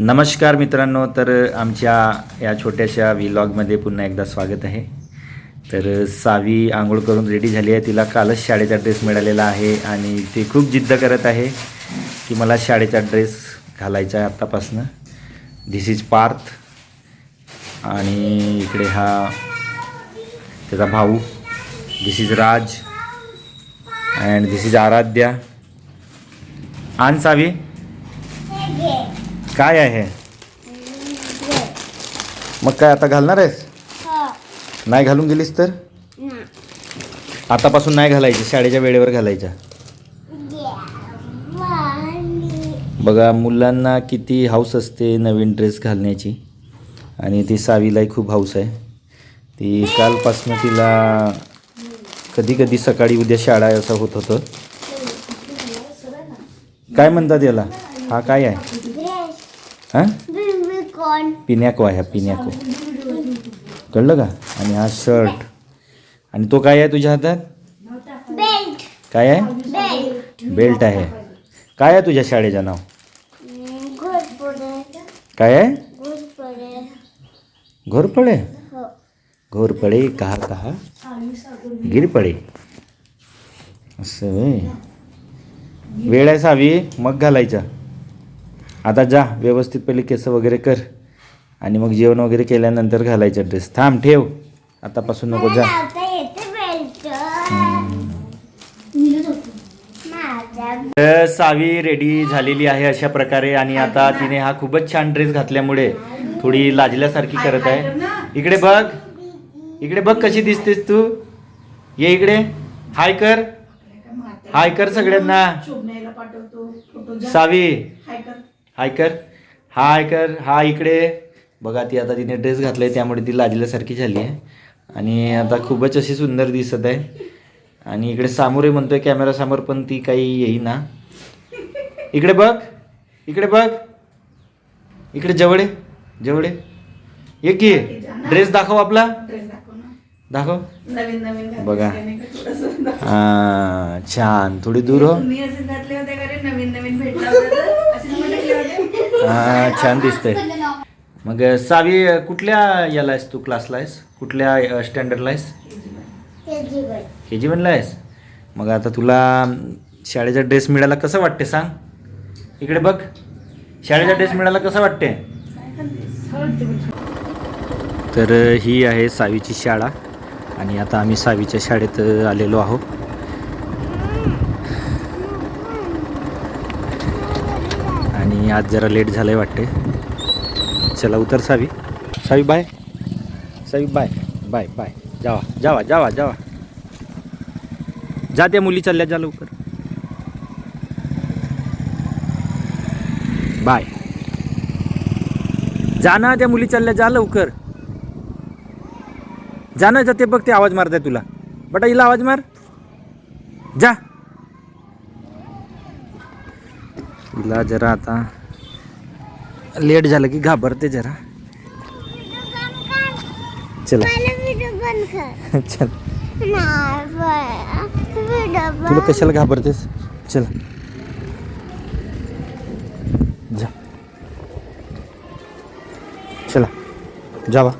नमस्कार मित्रांनो तर आमच्या या छोट्याशा व्लॉगमध्ये पुन्हा एकदा स्वागत आहे. तर सावी आंघोळ करून रेडी झाली आहे. तिला कालच शाळेचा ड्रेस मिळालेला आहे आणि ती खूप जिद्द करत आहे की मला शाळेचा ड्रेस घालायचा आहे आत्तापासनं. This is Parth. आणि इकडे हा त्याचा भाऊ. This is Raj. And this is Aaradhya. आण सावी. काय आहे? मग काय आता घालणार आहेस? नाही घालून गेलीस तर? आतापासून नाही घालायची शाळेच्या वेळेवर घालायच्या. बघा मुलांना किती हाऊस असते नवीन ड्रेस घालण्याची. आणि ती सावीलाही खूप हाऊस आहे. ती कालपासनं तिला कधी कधी सकाळी उद्या शाळा असं होत होतं. काय म्हणतात याला? हा काय आहे? हां? पिन्याको आहे हा पिन्याको. कळलं का? आणि हा शर्ट. आणि तो काय आहे तुझ्या हातात? बेल्ट. काय आहे? बेल्ट. आहे. काय आहे तुझ्या शाळेचं नाव? काय आहे? घोरपडे. घोरपडे? हो. घोरपडे कहा कहा? गिरपडे. असं. वेळ आहे सावी मग घालायचा. आता जा व्यवस्थित पहिले केस वगैरे कर. आणि मग जेवण वगैरे केल्यानंतर घालायचा ड्रेस थांब ठेव. आतापासून नको जा. सावी रेडी झालेली आहे अशा प्रकारे आणि आता तिने हा खूपच छान ड्रेस घातल्यामुळे थोडी लाजल्यासारखी करत आहे. इकडे बघ. इकडे बघ कशी दिसतेस तू. ये इकडे. हाय कर. हाय कर सगळ्यांना. सावी. हाय कर. हाय कर. हा इकडे. बघा ती आता तिने ड्रेस घातलाय त्यामुळे ती लाजल्यासारखी झाली आहे. आणि आता खूपच अशी सुंदर दिसत आहे. आणि इकडे सामोरे म्हणतोय कॅमेरा समोर पण ती काही येईना. इकडे बघ. इकडे बघ. इकडे जवळ जवळ ये. की. ड्रेस दाखव आपला. दाखव घातले बघा. हा, छान. थोडी दूर हो. घातले नवीन नवीन भेटला होता तर? असेच मग टाकले होते हा छान दिसतंय. मग सावी कुठल्या याला आहेस तू क्लासला आहेस? कुठल्या स्टँडर्डला आहेस? के जी वनला आहेस? मग आता तुला शाळेचा ड्रेस मिळाला कसं वाटते सांग? इकडे बघ. शाळेचा ड्रेस मिळाला कसं वाटते तर ही आहे सावीची शाळा. आणि आता आम्ही सावीच्या शाळेत आलेलो आहोत. आणि आज जरा लेट झालंय वाटते चला उतर Saavi. Saavi bye Saavi bye bye bye जावा जावा जावा जावा. जा त्या मुली चालल्या जा लवकर. बाय जा ना त्या मुली चालल्या जा लवकर. जा ना जा ते बघ ते आवाज मारताय तुला. बटा हिला आवाज मार. जा. हिला जरा आता लेट झालं की घाबरते जरा. चला. चल तुला कशाला घाबरतेस? चला. जा. चला. जावा.